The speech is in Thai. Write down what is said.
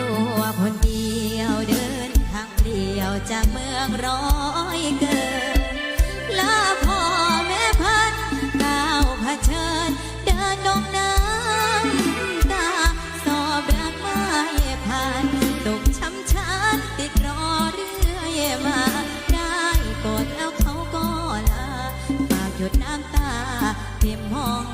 ตัวคนเดียวเดินทางเดียวจากเมืองร้อยเกินลาพ่อแม่พันก้าวเผชิญเดินดงน้ำตาสอบรักไม่ผ่านตกช้ำชันติดรอเรื่อยมา ได้กดแล้วเขาก็ลาปากหยดน้ำตาเต็มห้อง